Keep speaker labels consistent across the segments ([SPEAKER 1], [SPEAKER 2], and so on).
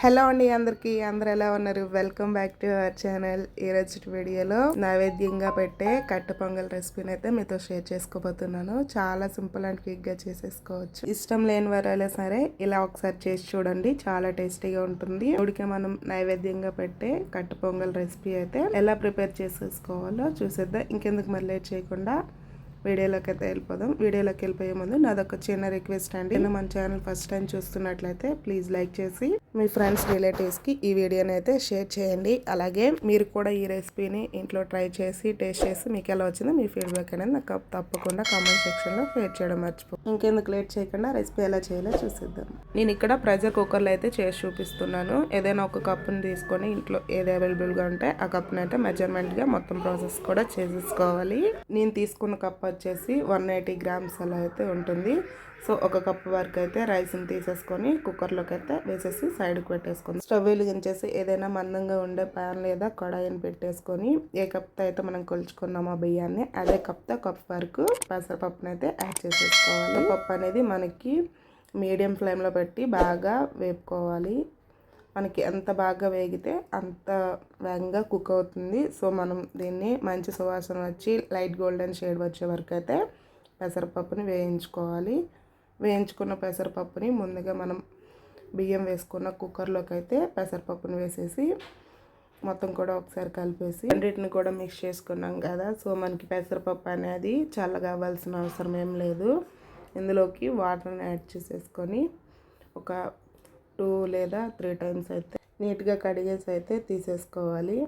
[SPEAKER 1] Hello అండి అందరికి అందరు ఎలా ఉన్నారు? Welcome back to our channel ఈరోజు వీడియోలో నైవేద్యంగా పెట్టే కట్టు పొంగల్ రెసిపీని అయితే మీతో షేర్ చేసుకోబోతున్నాను. చాలా సింపుల్ అండ్ క్విక్గా చేసేసుకోవచ్చు. ఇష్టం లేని వారైనా సరే ఇలా ఒకసారి చేసి చూడండి చాలా టేస్టీగా ఉంటుంది. ఉడికి మనం నైవేద్యంగా పెట్టే కట్టు పొంగల్ రెసిపీ అయితే ఎలా ప్రిపేర్ చేసేసుకోవాలో చూసేద్దాం. ఇంకెందుకు మళ్ళీ లేట్ చేయకుండా వీడియోలోకి అయితే వెళ్ళిపోదాం. వీడియోలోకి వెళ్ళిపోయే ముందు నాదొక చిన్న రిక్వెస్ట్ అండి. నేను మన ఛానల్ ఫస్ట్ టైం చూస్తున్నట్లయితే ప్లీజ్ లైక్ చేసి మీ ఫ్రెండ్స్ రిలేటివ్స్కి ఈ వీడియోని అయితే షేర్ చేయండి. అలాగే మీరు కూడా ఈ రెసిపీని ఇంట్లో ట్రై చేసి టేస్ట్ చేసి మీకు ఎలా వచ్చిందో మీ ఫీడ్బ్యాక్ అనేది నాకు తప్పకుండా కామెంట్ సెక్షన్లో షేర్ చేయడం మర్చిపో ఇంకెందుకు లేట్ చేయకుండా రెసిపీ ఎలా చేయాలో చూసిద్దాం. నేను ఇక్కడ ప్రెజర్ కుక్కర్లో అయితే చేసి చూపిస్తున్నాను. ఏదైనా ఒక కప్పుని తీసుకొని ఇంట్లో ఏది అవైలబుల్గా ఉంటే ఆ కప్పుని అయితే మెజర్మెంట్గా మొత్తం ప్రాసెస్ కూడా చేసేసుకోవాలి. నేను తీసుకున్న కప్ వచ్చేసి వన్ ఎయిటీ గ్రామ్స్ అలా అయితే ఉంటుంది. సో ఒక కప్ వరకు అయితే రైస్ని తీసేసుకొని కుక్కర్లోకి అయితే వేసేసి సైడ్కి పెట్టేసుకొని స్టవ్ వెలిగించేసి ఏదైనా మందంగా ఉండే ప్యాన్ లేదా కడాయిని పెట్టేసుకొని ఏ కప్తో అయితే మనం కొలుచుకున్నామో బియ్యాన్ని అదే కప్తో కప్ వరకు పెసరపప్పునైతే అయితే యాడ్ చేసేసుకోవాలి. పప్పు అనేది మనకి మీడియం ఫ్లేమ్లో పెట్టి బాగా వేపుకోవాలి. మనకి ఎంత బాగా వేగితే అంత వేగంగా కుక్ అవుతుంది. సో మనం దీన్ని మంచి సువాసన వచ్చి లైట్ గోల్డెన్ షేడ్ వచ్చే వరకు అయితే పెసరపప్పుని వేయించుకోవాలి. వేయించుకున్న పెసరపప్పుని ముందుగా మనం బియ్యం వేసుకున్న కుక్కర్లోకి అయితే పెసరపప్పుని వేసేసి మొత్తం కూడా ఒకసారి కలిపేసి రెండింటిని కూడా మిక్స్ చేసుకున్నాం కదా. సో మనకి పెసరపప్పు అనేది చల్ల కావాల్సిన అవసరం ఏం లేదు. ఇందులోకి వాటర్ని యాడ్ చేసేసుకొని ఒక టూ లేదా త్రీ టైమ్స్ అయితే నీట్గా కడిగేసి అయితే తీసేసుకోవాలి.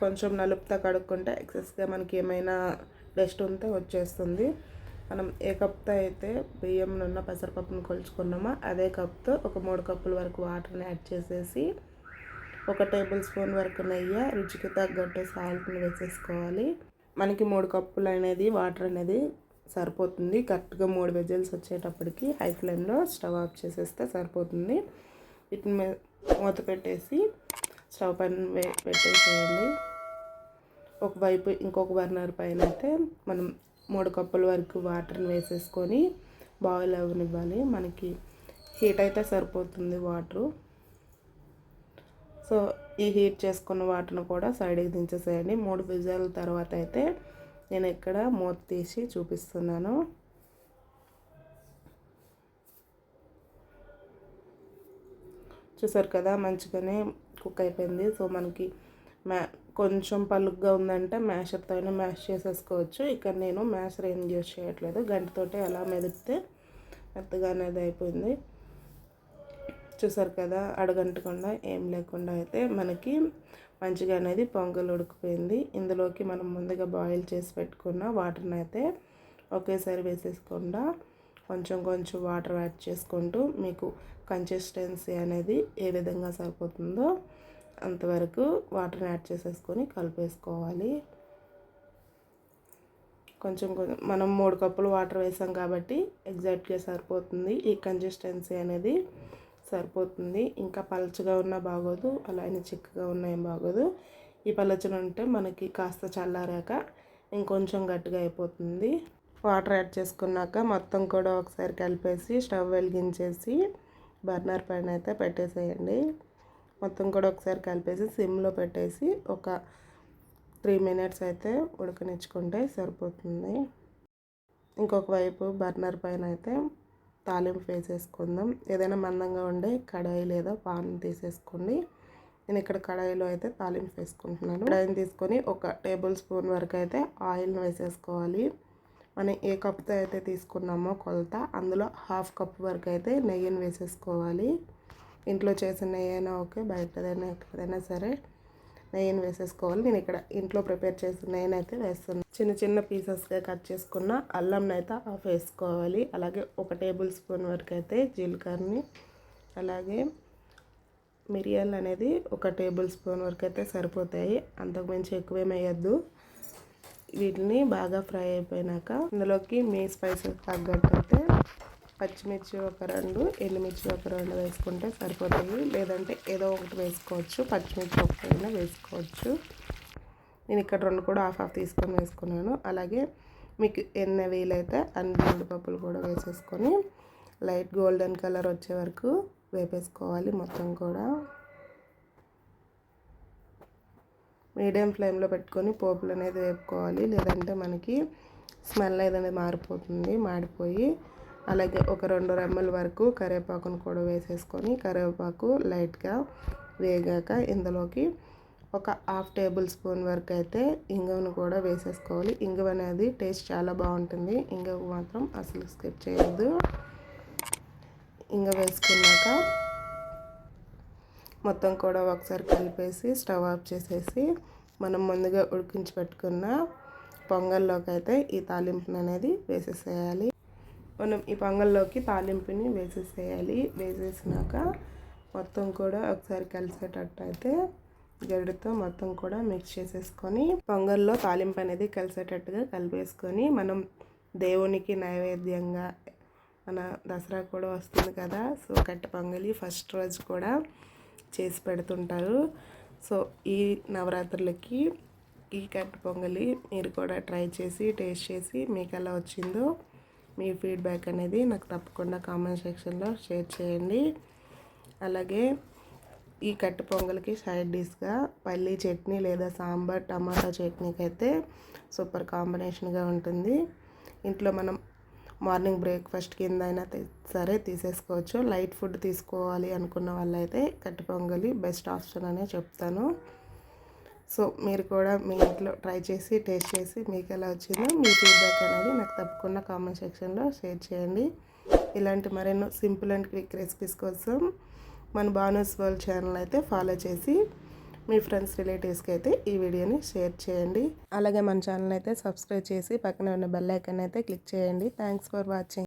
[SPEAKER 1] కొంచెం నలుపుతా కడుక్కుంటే ఎక్సెస్గా మనకి ఏమైనా డస్ట్ ఉంటే వచ్చేస్తుంది. మనం ఏ కప్తో అయితే బియ్యం ఉన్న పెసరపప్పును కొలుచుకున్నామో అదే కప్తో ఒక మూడు కప్పుల వరకు వాటర్ని యాడ్ చేసేసి ఒక టేబుల్ స్పూన్ వరకు నెయ్యి రుచికి తగ్గట్టు సాల్ట్ని వేసేసుకోవాలి. మనకి మూడు కప్పులు అనేది వాటర్ అనేది సరిపోతుంది. కరెక్ట్గా మూడు వెజల్స్ వచ్చేటప్పటికి హై ఫ్లేమ్లో స్టవ్ ఆఫ్ చేసేస్తే సరిపోతుంది. వీటిని మూత పెట్టేసి స్టవ్ పైన పెట్టేసేయండి. ఒకవైపు ఇంకొక బర్నర్ పైన అయితే మనం మూడు కప్పుల వరకు వాటర్ని వేసేసుకొని బాయిల్ అవ్వనివ్వాలి మనకి హీట్ అయితే సరిపోతుంది వాటరు సో ఈ హీట్ చేసుకున్న వాటర్ని కూడా సైడ్కి దించేసేయండి. మూడు విజాల తర్వాత అయితే నేను ఇక్కడ మూత తీసి చూపిస్తున్నాను. చూసారు కదా మంచిగానే కుక్ అయిపోయింది. సో మనకి మ్యా కొంచెం పలుగ్గా ఉందంటే మ్యాషర్తో అయినా మ్యాష్ చేసేసుకోవచ్చు. ఇక్కడ నేను మ్యాషర్ ఏం యూజ్ చేయట్లేదు. గంటతోటే అలా మెదిపితే మెత్తగా అనేది అయిపోయింది. చూసారు కదా అడగంటకుండా ఏం లేకుండా అయితే మనకి మంచిగా అనేది పొంగల్ ఉడికిపోయింది. ఇందులోకి మనం ముందుగా బాయిల్ చేసి పెట్టుకున్న వాటర్ని అయితే ఒకేసారి వేసేసుకుండా కొంచెం కొంచెం వాటర్ యాడ్ చేసుకుంటూ మీకు కన్సిస్టెన్సీ అనేది ఏ విధంగా సరిపోతుందో అంతవరకు వాటర్ని యాడ్ చేసేసుకొని కలిపేసుకోవాలి. కొంచెం కొంచెం మనం మూడు కప్పులు వాటర్ వేసాం కాబట్టి ఎగ్జాక్ట్గా సరిపోతుంది. ఈ కన్సిస్టెన్సీ అనేది సరిపోతుంది. ఇంకా పలచగా ఉన్నా బాగోదు అలానే చిక్కగా ఉన్నా ఏం బాగోదు. ఈ పలచన ఉంటే మనకి కాస్త చల్లారాక ఇంకొంచెం గట్టిగా అయిపోతుంది. వాటర్ యాడ్ చేసుకున్నాక మొత్తం కూడా ఒకసారి కలిపేసి స్టవ్ వెలిగించేసి బర్నర్ పైన అయితే పెట్టేసేయండి. మొత్తం కూడా ఒకసారి కలిపేసి సిమ్లో పెట్టేసి ఒక త్రీ మినిట్స్ అయితే ఉడకనిచ్చుకుంటే సరిపోతుంది. ఇంకొక వైపు బర్నర్ పైన అయితే తాలింపు వేసేసుకుందాం. ఏదైనా మందంగా ఉండే కడాయి లేదా పాన్ తీసేసుకోండి. నేను ఇక్కడ కడాయిలో అయితే తాలింపు వేసుకుంటున్నాను. కడాయిని తీసుకొని ఒక టేబుల్ స్పూన్ వరకు అయితే ఆయిల్ని వేసేసుకోవాలి. మనం ఏ కప్తో అయితే తీసుకున్నామో కొలత అందులో హాఫ్ కప్ వరకు అయితే నెయ్యిని వేసేసుకోవాలి. ఇంట్లో చేసిన నెయ్యి అయినా ఓకే బయటదైనా ఎక్కడైనా సరే నెయ్యిని వేసేసుకోవాలి. నేను ఇక్కడ ఇంట్లో ప్రిపేర్ చేసిన నెయ్యిని అయితే వేస్తున్నాను. చిన్న చిన్న పీసెస్గా కట్ చేసుకున్న అల్లంని అయితే ఆఫ్ వేసుకోవాలి. అలాగే ఒక టేబుల్ స్పూన్ వరకు అయితే జీలకర్రని అలాగే మిరియాలు అనేది ఒక టేబుల్ స్పూన్ వరకు అయితే సరిపోతాయి. అంతకుమించి ఎక్కువేం వేయద్దు. వీటిని బాగా ఫ్రై అయిపోయినాక ఇందులోకి మీ స్పైసెస్ తగ్గట్టు అయితే పచ్చిమిర్చి ఒక రెండు ఎండుమిర్చి ఒక రెండు వేసుకుంటే సరిపోతాయి. లేదంటే ఏదో ఒకటి వేసుకోవచ్చు పచ్చిమిర్చి ఒకటైనా వేసుకోవచ్చు. నేను ఇక్కడ రెండు కూడా హాఫ్ హాఫ్ తీసుకొని వేసుకున్నాను. అలాగే మీకు ఎన్ని వీలైతే అన్ని జీడిపప్పులు కూడా వేసేసుకొని లైట్ గోల్డెన్ కలర్ వచ్చే వరకు వేపేసుకోవాలి మొత్తం కూడా. మీడియం ఫ్లేమ్లో పెట్టుకొని పోపులు అనేది వేపుకోవాలి. లేదంటే మనకి స్మెల్ అనేది మారిపోతుంది మాడిపోయి అలాగే ఒక రెండు రెమ్మల వరకు కరివేపాకును కూడా వేసేసుకొని కరివేపాకు లైట్గా వేగాక ఇందులోకి ఒక హాఫ్ టేబుల్ స్పూన్ వరకు అయితే ఇంగువను కూడా వేసేసుకోవాలి. ఇంగువ అనేది టేస్ట్ చాలా బాగుంటుంది. ఇంగువ మాత్రం అసలు స్కిప్ చేయొద్దు. ఇంగ వేసుకున్నాక మొత్తం కూడా ఒకసారి కలిపేసి స్టవ్ ఆఫ్ చేసేసి మనం ముందుగా ఉడికించి పెట్టుకున్న పొంగల్లోకి అయితే ఈ తాలింపుని అనేది వేసేసేయాలి. మనం ఈ పొంగల్లోకి తాలింపుని వేసేసేయాలి. వేసేసినాక మొత్తం కూడా ఒకసారి కలిసేటట్టు అయితే గరిటతో మొత్తం కూడా మిక్స్ చేసేసుకొని పొంగల్లో తాలింపు అనేది కలిసేటట్టుగా కలిపేసుకొని మనం దేవునికి నైవేద్యంగా మన దసరా కూడా వస్తుంది కదా సో కట్ట పొంగలి ఫస్ట్ రోజు కూడా చేసి పెడుతుంటారు. సో ఈ నవరాత్రులకి ఈ కట్టు పొంగలి మీరు కూడా ట్రై చేసి టేస్ట్ చేసి మీకు ఎలా వచ్చిందో మీ ఫీడ్బ్యాక్ అనేది నాకు తప్పకుండా కామెంట్ సెక్షన్లో షేర్ చేయండి. అలాగే ఈ కట్టు పొంగల్కి సైడ్ డిష్గా పల్లీ చట్నీ లేదా సాంబార్ టమాటా చట్నీకి అయితే సూపర్ కాంబినేషన్గా ఉంటుంది. ఇంట్లో మనం మార్నింగ్ బ్రేక్ఫాస్ట్ కింద అయినా సరే తీసేసుకోవచ్చు. లైట్ ఫుడ్ తీసుకోవాలి అనుకున్న వాళ్ళైతే కట్టు పొంగలి బెస్ట్ ఆప్షన్ అనే చెప్తాను. సో మీరు కూడా మీ ఇంట్లో ట్రై చేసి టేస్ట్ చేసి మీకు ఎలా వచ్చిందో మీ ఫీడ్బ్యాక్ అనేది నాకు తప్పకుండా కామెంట్ సెక్షన్లో షేర్ చేయండి. ఇలాంటి మరెన్నో సింపుల్ అండ్ క్విక్ రెసిపీస్ కోసం మన బానస్ వరల్డ్ ఛానల్ అయితే ఫాలో చేసి మీ ఫ్రెండ్స్ రిలేటివ్స్కి అయితే ఈ వీడియోని షేర్ చేయండి. అలాగే మన ఛానల్ అయితే సబ్స్క్రైబ్ చేసి పక్కన ఉన్న బెల్ ఐకన్ అయితే క్లిక్ చేయండి. Thanks for watching